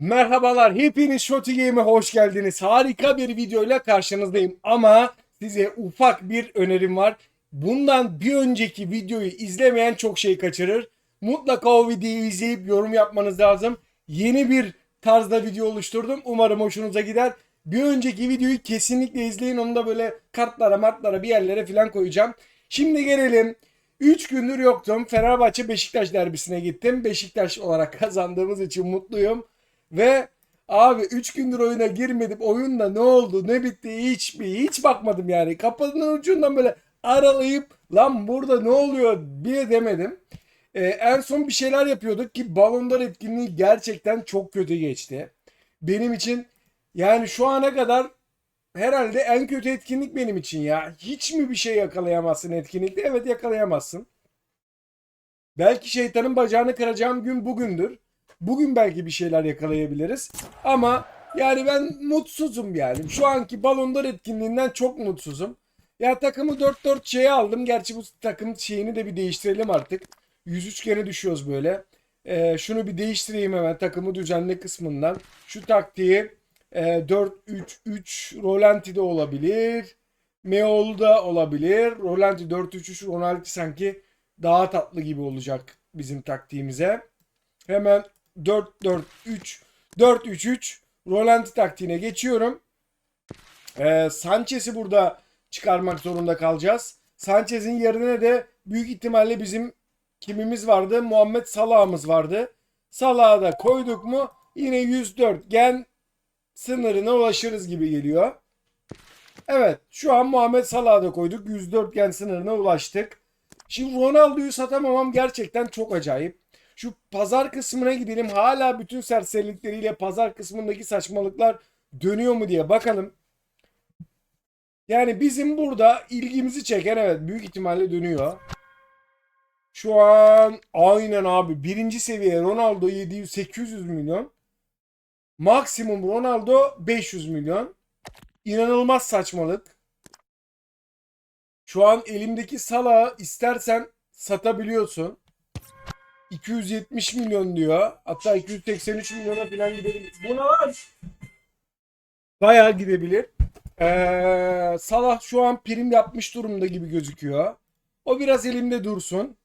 Merhabalar, hepiniz Shoti Game'e hoş geldiniz. Harika bir videoyla karşınızdayım ama size ufak bir önerim var. Bundan bir önceki videoyu izlemeyen çok şey kaçırır. Mutlaka o videoyu izleyip yorum yapmanız lazım. Yeni bir tarzda video oluşturdum. Umarım hoşunuza gider. Bir önceki videoyu kesinlikle izleyin. Onu da böyle kartlara martlara bir yerlere falan koyacağım. Şimdi gelelim. 3 gündür yoktum. Fenerbahçe Beşiktaş derbisine gittim. Beşiktaş olarak kazandığımız için mutluyum. Ve abi 3 gündür oyuna girmedim. Oyunda ne oldu ne bitti hiç bir hiç bakmadım yani. Kapının ucundan böyle aralayıp lan burada ne oluyor bile demedim. Ee, en son bir şeyler yapıyorduk ki balonlar etkinliği gerçekten çok kötü geçti. Benim için yani şu ana kadar herhalde en kötü etkinlik benim için ya. Hiç mi bir şey yakalayamazsın etkinlikte? Evet yakalayamazsın. Belki şeytanın bacağını kıracağım gün bugündür. Bugün belki bir şeyler yakalayabiliriz. Ama yani ben mutsuzum yani. Şu anki balondor etkinliğinden çok mutsuzum. Ya takımı 4-4 şeye aldım. Gerçi bu takım şeyini de bir değiştirelim artık. 103 kere düşüyoruz böyle. Ee, şunu bir değiştireyim hemen takımı düzenle kısmından. Şu taktiği e, 4-3-3 Rolanti de olabilir. Meol da olabilir. Rolanti 4-3-3 Ronaldo sanki daha tatlı gibi olacak bizim taktiğimize. Hemen 4-4-3 4-3-3 Rolanti taktiğine geçiyorum. Ee, Sanchez'i burada çıkarmak zorunda kalacağız. Sanchez'in yerine de büyük ihtimalle bizim kimimiz vardı? Muhammed Salah'ımız vardı. Salah'ı da koyduk mu yine 104 gen sınırına ulaşırız gibi geliyor. Evet şu an Muhammed Salah'ı da koyduk. 104 gen sınırına ulaştık. Şimdi Ronaldo'yu satamamam gerçekten çok acayip. Şu pazar kısmına gidelim. Hala bütün serserilikleriyle pazar kısmındaki saçmalıklar dönüyor mu diye bakalım. Yani bizim burada ilgimizi çeken evet büyük ihtimalle dönüyor. Şu an aynen abi birinci seviye Ronaldo 700 800 milyon. Maksimum Ronaldo 500 milyon. İnanılmaz saçmalık. Şu an elimdeki Salah'ı istersen satabiliyorsun. 270 milyon diyor. Hatta 283 milyona falan gidebilir. Bu ne lan? Bayağı gidebilir. Ee, Salah şu an prim yapmış durumda gibi gözüküyor. O biraz elimde dursun.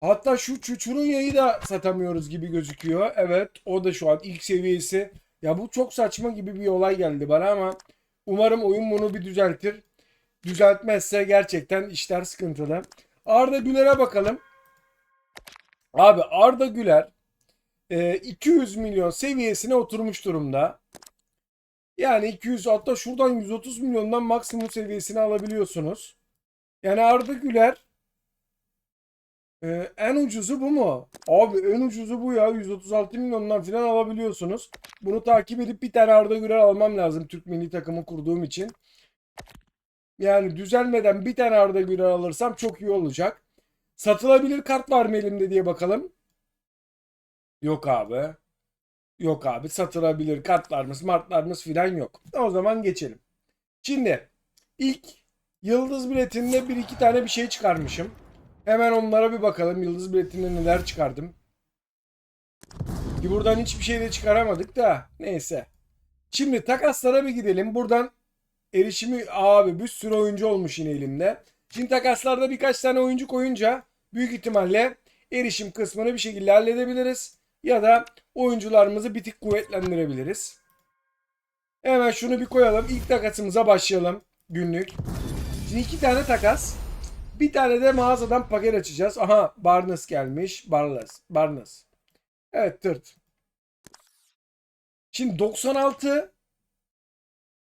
Hatta şu Çuçurunya'yı da satamıyoruz gibi gözüküyor. Evet o da şu an ilk seviyesi. Ya bu çok saçma gibi bir olay geldi bana ama umarım oyun bunu bir düzeltir. Düzeltmezse gerçekten işler sıkıntılı. Arda Güler'e bakalım. Abi Arda Güler e, 200 milyon seviyesine oturmuş durumda. Yani 200 hatta şuradan 130 milyondan maksimum seviyesini alabiliyorsunuz. Yani Arda Güler e, en ucuzu bu mu? Abi en ucuzu bu ya. 136 milyondan falan alabiliyorsunuz. Bunu takip edip bir tane Arda Güler almam lazım Türk milli takımı kurduğum için. Yani düzelmeden bir tane Arda Güler alırsam çok iyi olacak. Satılabilir kart var mı elimde diye bakalım. Yok abi. Yok abi satılabilir kartlarımız martlarımız filan yok. O zaman geçelim. Şimdi ilk yıldız biletinde bir iki tane bir şey çıkarmışım. Hemen onlara bir bakalım. Yıldız biletinde neler çıkardım. Ki buradan hiçbir şey de çıkaramadık da neyse. Şimdi takaslara bir gidelim. Buradan erişimi abi bir sürü oyuncu olmuş yine elimde. Şimdi takaslarda birkaç tane oyuncu koyunca büyük ihtimalle erişim kısmını bir şekilde halledebiliriz. Ya da oyuncularımızı bir tık kuvvetlendirebiliriz. Hemen şunu bir koyalım. İlk takasımıza başlayalım. Günlük. Şimdi iki tane takas. Bir tane de mağazadan paket açacağız. Aha Barnes gelmiş. Barnes. Barnes. Evet tırt. Şimdi 96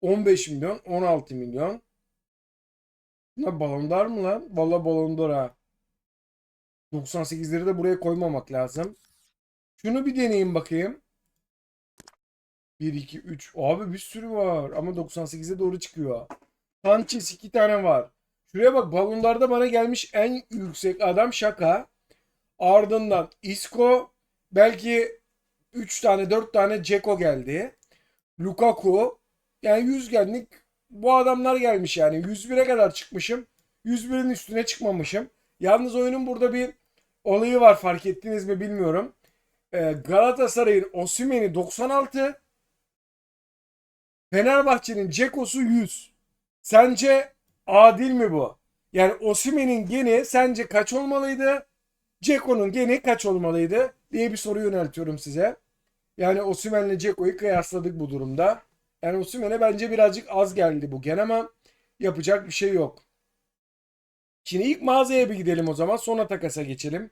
15 milyon 16 milyon. Bunlar balondar mı lan? Valla balondar ha. 98'leri de buraya koymamak lazım. Şunu bir deneyeyim bakayım. 1, 2, 3. Abi bir sürü var. Ama 98'e doğru çıkıyor. Sanchez 2 tane var. Şuraya bak balonlarda bana gelmiş en yüksek adam şaka. Ardından Isco. Belki 3 tane 4 tane Ceko geldi. Lukaku. Yani 100 genlik bu adamlar gelmiş yani. 101'e kadar çıkmışım. 101'in üstüne çıkmamışım. Yalnız oyunun burada bir olayı var fark ettiniz mi bilmiyorum. Ee, Galatasaray'ın Osimhen'i 96. Fenerbahçe'nin Ceko'su 100. Sence adil mi bu? Yani Osimhen'in geni sence kaç olmalıydı? Ceko'nun geni kaç olmalıydı? diye bir soru yöneltiyorum size. Yani Osimhen'le Ceko'yu kıyasladık bu durumda. Yani Osimhen'e bence birazcık az geldi bu gen ama yapacak bir şey yok. Şimdi ilk mağazaya bir gidelim o zaman. Sonra takasa geçelim.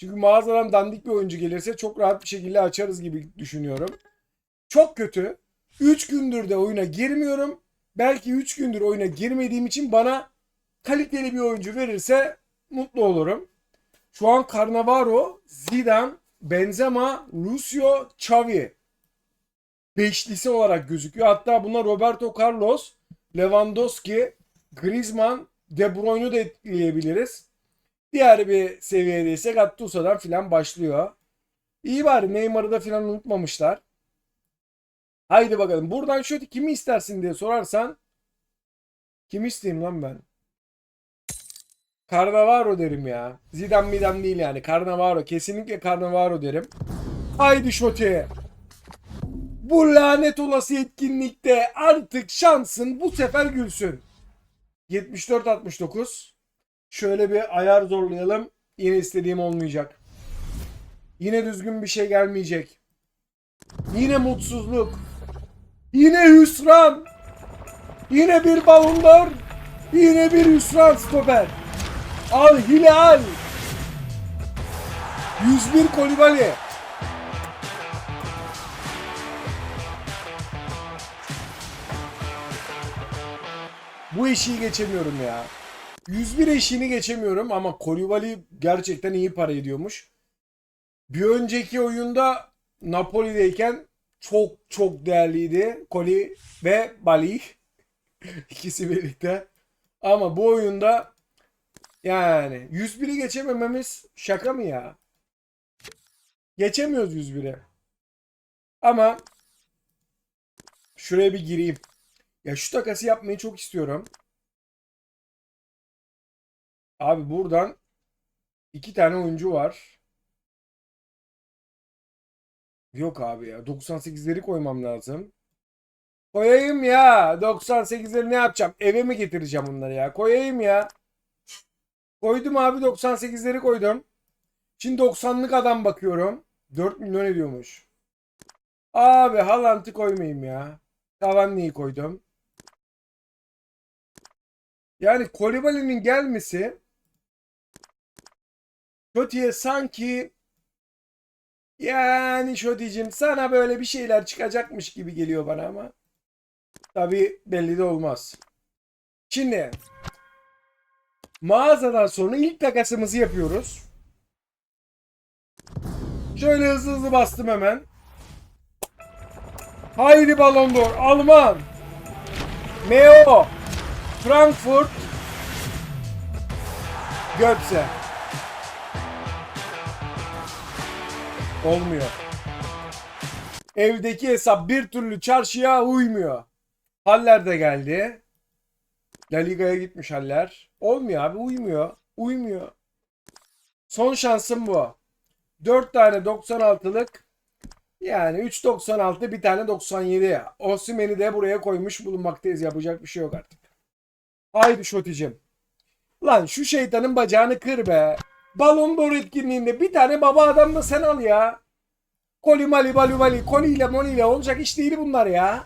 Çünkü mağazadan dandik bir oyuncu gelirse çok rahat bir şekilde açarız gibi düşünüyorum. Çok kötü. 3 gündür de oyuna girmiyorum. Belki 3 gündür oyuna girmediğim için bana kaliteli bir oyuncu verirse mutlu olurum. Şu an Cannavaro, Zidane, Benzema, Lucio, Xavi beşlisi olarak gözüküyor. Hatta buna Roberto Carlos, Lewandowski, Griezmann, De Bruyne'u da ekleyebiliriz. Diğer bir seviyede ise Gattuso'dan filan başlıyor. İyi bari Neymar'ı da filan unutmamışlar. Haydi bakalım. Buradan şöyle kimi istersin diye sorarsan kimi isteyeyim lan ben? Cannavaro derim ya. Zidane midam değil yani. Cannavaro. Kesinlikle Cannavaro derim. Haydi Şoti. Bu lanet olası etkinlikte artık şansın bu sefer gülsün. 74-69. Şöyle bir ayar zorlayalım. Yine istediğim olmayacak. Yine düzgün bir şey gelmeyecek. Yine mutsuzluk. Yine hüsran. Yine bir balonlar. Yine bir hüsran stoper. Al Hilal. 101 Kolibali. Bu eşiği geçemiyorum ya. 101 eşiğini geçemiyorum ama Kolibali gerçekten iyi para ediyormuş. Bir önceki oyunda Napoli'deyken çok çok değerliydi. Koli ve Bali. İkisi birlikte. Ama bu oyunda yani 101'i geçemememiz şaka mı ya? Geçemiyoruz 101'e. Ama şuraya bir gireyim. Ya şu takası yapmayı çok istiyorum. Abi buradan iki tane oyuncu var. Yok abi ya. 98'leri koymam lazım. Koyayım ya. 98'leri ne yapacağım? Eve mi getireceğim bunları ya? Koyayım ya. Koydum abi 98'leri koydum. Şimdi 90'lık adam bakıyorum. 4 milyon ediyormuş. Abi Haaland'ı koymayayım ya. Cavani'yi koydum. Yani Kolibali'nin gelmesi Şoti'ye sanki yani Şoti'cim sana böyle bir şeyler çıkacakmış gibi geliyor bana ama tabi belli de olmaz. Şimdi mağazadan sonra ilk takasımızı yapıyoruz. Şöyle hızlı hızlı bastım hemen. Haydi Ballon d'Or Alman Meo Frankfurt Götze Olmuyor. Evdeki hesap bir türlü çarşıya uymuyor. Haller de geldi. La Liga'ya gitmiş Haller. Olmuyor abi uymuyor. Uymuyor. Son şansım bu. 4 tane 96'lık yani 3.96 bir tane 97. Osimhen'i de buraya koymuş bulunmaktayız. Yapacak bir şey yok artık. Haydi Şoti'cim. Lan şu şeytanın bacağını kır be. Balon d'Or etkinliğinde bir tane baba adam da sen al ya. Koli mali balu mali koliyle moliyle olacak iş değil bunlar ya.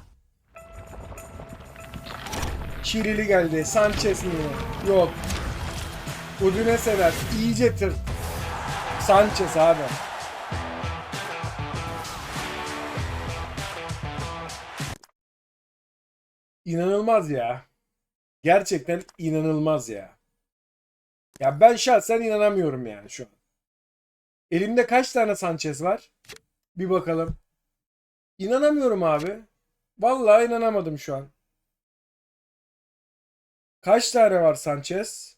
Şirili geldi. Sanchez mi? Yok. Udine sever. İyice tır. Sanchez abi. İnanılmaz ya. Gerçekten inanılmaz ya. Ya ben şahsen inanamıyorum yani şu an. Elimde kaç tane Sanchez var? Bir bakalım. İnanamıyorum abi. Vallahi inanamadım şu an. Kaç tane var Sanchez?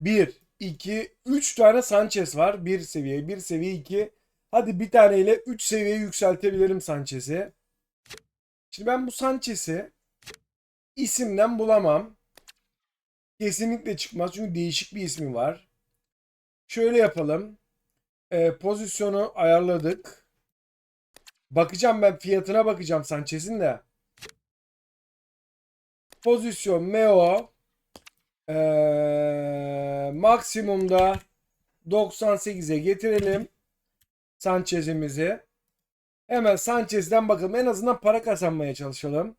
1, 2, 3 tane Sanchez var. 1 seviye, 1 seviye 2. Hadi bir taneyle 3 seviye yükseltebilirim Sanchez'i. Şimdi ben bu Sanchez'i isimden bulamam. Kesinlikle çıkmaz çünkü değişik bir ismi var. Şöyle yapalım. Ee, pozisyonu ayarladık. Bakacağım ben fiyatına bakacağım Sanchez'in de. Pozisyon Meo ee, maksimumda 98'e getirelim Sanchez'imizi. Hemen Sanchez'den bakalım. En azından para kazanmaya çalışalım.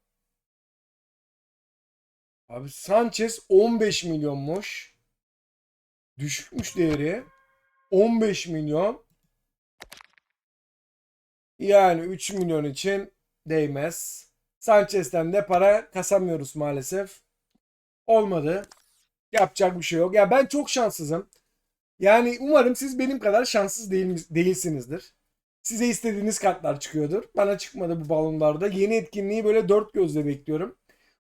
Abi Sanchez 15 milyonmuş. Düşükmüş değeri. 15 milyon. Yani 3 milyon için değmez. Sanchez'ten de para kasamıyoruz maalesef. Olmadı. Yapacak bir şey yok. Ya ben çok şanssızım. Yani umarım siz benim kadar şanssız değil, değilsinizdir. Size istediğiniz kartlar çıkıyordur. Bana çıkmadı bu balonlarda. Yeni etkinliği böyle dört gözle bekliyorum.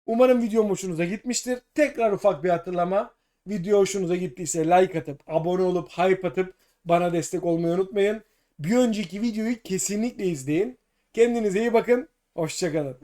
Umarım videom hoşunuza gitmiştir. Tekrar ufak bir hatırlama. Video hoşunuza gittiyse like atıp, abone olup, hype atıp bana destek olmayı unutmayın. Bir önceki videoyu kesinlikle izleyin. Kendinize iyi bakın. Hoşçakalın.